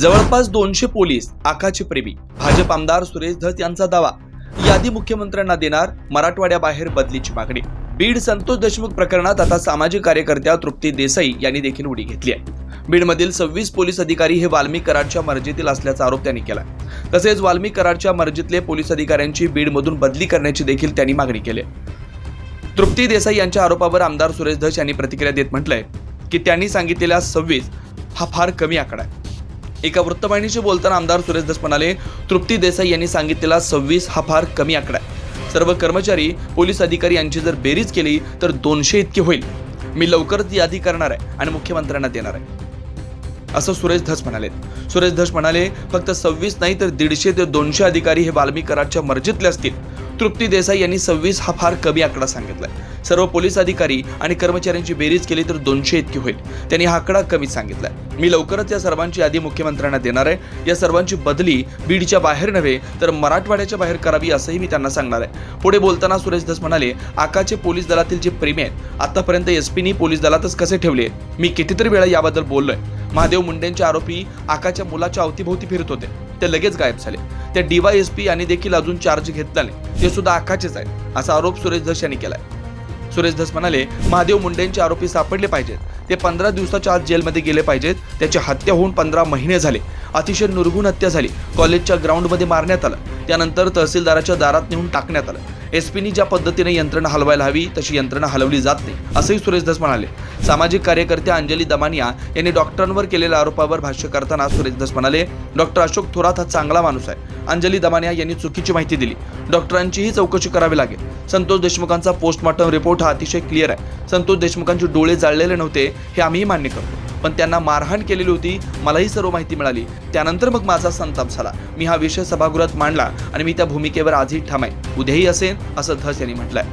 जवळपास दोनशे पोलीस आकाचे प्रेमी. भाजप आमदार सुरेश धस यांचा दावा. यादी मुख्यमंत्र्यांना देणार मराठवाड्याबाहेर बदलीची मागणी. बीड संतोष देशमुख प्रकरणात आता सामाजिक कार्यकर्त्या तृप्ती देसाई यांनी देखील उडी घेतली आहे. बीडमधील सव्वीस पोलीस अधिकारी हे वाल्मी कराडच्या मर्जीतील असल्याचा आरोप त्यांनी केला तसेच वाल्मी कराडच्या मर्जीतले पोलीस अधिकाऱ्यांची बीडमधून बदली करण्याची देखील त्यांनी मागणी केली आहे. तृप्ती देसाई यांच्या आरोपावर आमदार सुरेश धस यांनी प्रतिक्रिया देत म्हटलंय की त्यांनी सांगितलेल्या सव्वीस हा फार कमी आकडा आहे. एका वृत्तवाहिनीशी बोलताना आमदार सुरेश धस म्हणाले तृप्ती देसाई यांनी सांगितलेला सव्वीस हा फार कमी आकडा आहे. सर्व कर्मचारी पोलीस अधिकारी यांची जर बेरीज केली तर दोनशे इतके होईल. मी लवकरच यादी करणार आहे आणि मुख्यमंत्र्यांना देणार आहे. असं सुरेश धस म्हणाले. सुरेश धस म्हणाले फक्त सव्वीस नाही तर दीडशे ते दोनशे अधिकारी हे वाल्मिक कराडच्या मर्जीतले असतील. तृप्ती देसाई यांनी सव्वीस हा फार कमी आकडा सांगितलाय. सर्व पोलीस अधिकारी आणि कर्मचाऱ्यांची बेरीज केली तर दोनशे इतकी होईल. त्यांनी हा आकडा कमी सांगितलाय. मी लवकरच या सर्वांची यादी मुख्यमंत्र्यांना देणार आहे. या सर्वांची बदली बीडच्या बाहेर नव्हे तर मराठवाड्याच्या बाहेर करावी असंही मी त्यांना सांगणार आहे. पुढे बोलताना सुरेश धस म्हणाले आकाचे पोलीस दलातील जे प्रेमी आहेत आतापर्यंत एसपीनी पोलीस दलातच कसे ठेवले? मी कितीतरी वेळा याबद्दल बोललोय. महादेव मुंडेंचे आरोपी आकाच्या मुलाच्या अवतीभोवती फिरत होते. ते लगेच गायब झाले. त्या डीवायएसपी यांनी देखील अजून चार्ज घेतला नाही. ते सुद्धा आखाचेच आहेत असा आरोप सुरेश धस यांनी केलाय. सुरेश धस म्हणाले महादेव मुंडेंचे आरोपी सापडले पाहिजेत. ते पंधरा दिवसाच्या आत जेलमध्ये गेले पाहिजेत. त्याची हत्या होऊन पंधरा महिने झाले. अतिशय निर्गुण हत्या झाली. कॉलेजच्या ग्राउंडमध्ये मारण्यात आलं. त्यानंतर तहसीलदाराच्या दारात नेऊन टाकण्यात आलं. एसपीनी ज्या पद्धतीने यंत्रणा हलवायला हवी तशी यंत्रणा हलवली जात नाही असंही सुरेश धस म्हणाले. सामाजिक कार्यकर्त्या अंजली दमानिया यांनी डॉक्टरांवर केलेल्या आरोपावर भाष्य करताना सुरेश धस म्हणाले डॉक्टर अशोक थोरात हा चांगला माणूस आहे. अंजली दमानिया यांनी चुकीची माहिती दिली. डॉक्टरांचीही चौकशी करावी लागेल. संतोष देशमुखांचा पोस्टमॉर्टम रिपोर्ट हा अतिशय क्लिअर आहे. संतोष देशमुखांचे डोळे जाळलेले नव्हते हे आम्हीही मान्य करतो. पण त्यांना मारहाण केलेली होती मलाही सर्व माहिती मिळाली. त्यानंतर मग माझा संताप झाला. मी हा विषय सभागृहात मांडला आणि मी त्या भूमिकेवर आजही ठाम आहे. उद्याही असेन असं धस यांनी म्हटलंय.